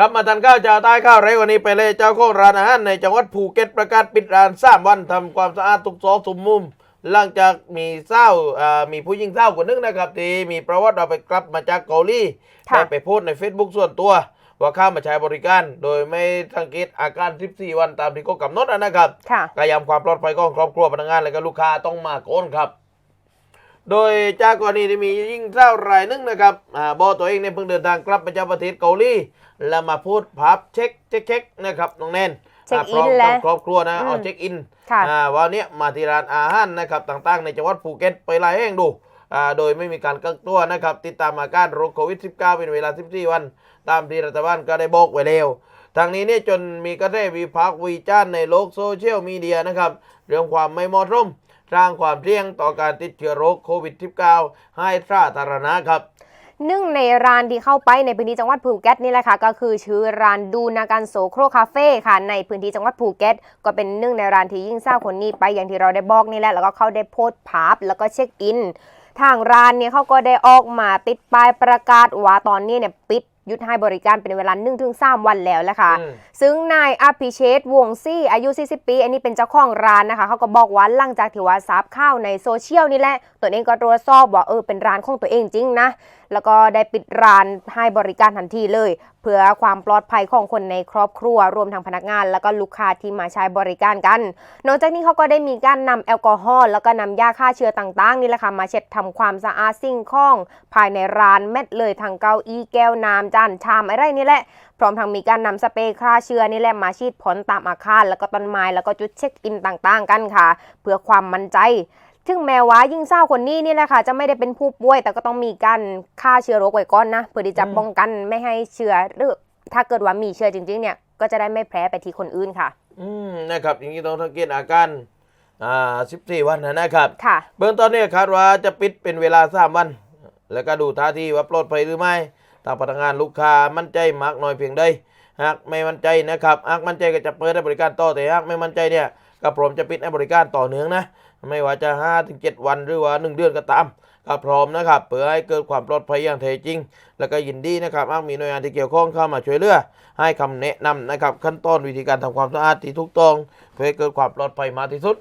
กลับมาทานข้าวจาวใต้ข้าวไรวันนี้ไปเลยเจ้าของร้านอาหารในจังหวัดภูเก็ตประกาศปิดร้านสามวันทำความสะอาดทุกซอกทุกมุม หลังจากมีเศร้าอ่ามีผู้หญิงเศร้าคนหนึงนะครับที่มีประวัติเราไปกลับมาจากเกาหลีค่ะได้ไปโพสต์ใน Facebook ส่วนตัว ว่าเข้ามาใช้บริการ โดยไม่สังเกตอาการ 14 วันตามที่เขากำหนดนะครับค่ะกายามความปลอดภัยของครอบครัวพนักงานและก็ลูกค้าต้องมาโกนครับ โดยจากกรณีที่มียิ่งเศร้ารายหนึงนะครับอ่าบอกตัวเองเนี่ยเพิ่งเดินทางกลับมาจากประเทศเกาหลีแล้วมาพูดพับเช็คเช็คเช็คนะครับน้องแนนเช็คาอิพร้นมแล้กัวบครอบครัวนะอืมเอาเช็คอินค่ะอ่าวันเนี้ยมาที่ร้านอาหารนะครับต่างๆ ในจังหวัดภูเก็ตไปหลายแห่งดูอ่าโดยไม่มีการกักตัวนะครับ ติดตามอาการโรคโควิด -19 เป็นเวลา 14 วัน ตามที่รัฐบาลก็ได้บอกไว้แล้วทางนี้เนี่ยจนมีกระแสวิพากษ์วิจารณ์ในโลกโซเชียลมีเดียนะครับ เรื่องความไม่เหมาะสม สร้างความเสี่ยงต่อการติดเชื้อโรคโควิด -19 ให้สาธารณะครับหนึ่งในร้านที่เข้าไปในพื้นที่จังหวัดภูเก็ตนี่แหละค่ะก็คือชื่อร้านดูนาการโซโครคาเฟ่ค่ะในพื้นที่จังหวัดภูเก็ตก็เป็นหนึ่งในร้านที่ยิ่งเศร้าคนนี้ไปอย่างที่เราได้บอกนี่แหละแล้วก็เข้าได้โพสต์ภาพแล้วก็เช็คอิน ทางร้านเนี่ยเขาก็ได้ออกมาติดป้ายประกาศว่าตอนนี้เนี่ยปิด ยุดให้บริการเป็นเวลา1-3วันแล้วแหละค่ะอืมซึ่งนายอภิเชษฐ์วงซี่อายุ 40 ปี อันนี้เป็นเจ้าของร้านนะคะ เขาก็บอกว่าหลังจากที่ว่าทราบข่าวในโซเชียลนี่แหละตัวเองก็ตรวจสอบว่าเออเป็นร้านของตัวเองจริงนะ แล้วก็ได้ปิดร้านให้บริการทันทีเลย เพื่อความปลอดภัยของคนในครอบครัวรวมทั้งพนักงาน แล้วก็ลูกค้าที่มาใช้บริการกัน นอกจากนี้เขาก็ได้มีการนำแอลกอฮอล์แล้วก็นำยาฆ่าเชื้อต่างๆนี่แหละค่ะมาเช็ดทำความสะอาดสิ่งของภายในร้านเม็ดเลยทั้งเก้าอี้แก้วน้ำจานชามอะไรนี่แหละพร้อมทั้งมีการนำสเปรย์ฆ่าเชื้อนี่แหละมาฉีดพ่นตามอาคาร แล้วก็ต้นไม้แล้วก็จุดเช็คอินต่างๆ กันค่ะ เพื่อความมั่นใจ ถึงแม้ว่ายิ่งเศร้าคนนี้นี่แหละค่ะจะไม่ได้เป็นผู้ป่วย แต่ก็ต้องมีการฆ่าเชื้อโรคไว้ก่อนนะเพื่อที่จะอืมป้องกันไม่ให้เชื้อหรือถ้าเกิดว่ามีเชื้อจริง ๆ เนี่ยก็จะได้ไม่แพร่ไปที่คนอื่นค่ะ อืมนะครับอย่างนี้ต้องสังเกตอาการอ่า14วันนะนะครับค่ะ เบื้องต้นเนี่ยคาดว่าจะปิดเป็นเวลา3วัน แล้วก็ดูท่าทีว่าปลอดภัยหรือไม่ทางพนักงานลูกค้ามั่นใจมากน้อยเพียงใดหากไม่มั่นใจนะครับหากมั่นใจก็จะเปิดให้บริการต่อแต่หากไม่มั่นใจเนี่ยก็พร้อมจะปิดให้บริการต่อเนื่องนะ ไม่ว่าจะ5ถึง7วันหรือว่า 1 เดือนก็ตามก็พร้อมนะครับเพื่อให้เกิดความปลอดภัยอย่างแท้จริง แล้วก็ยินดีนะครับหากมีหน่วยงานที่เกี่ยวข้องเข้ามาช่วยเหลือให้คำแนะนำนะครับขั้นตอนวิธีการทำความสะอาดที่ถูกต้อง เพื่อให้เกิดความปลอดภัยมากที่สุด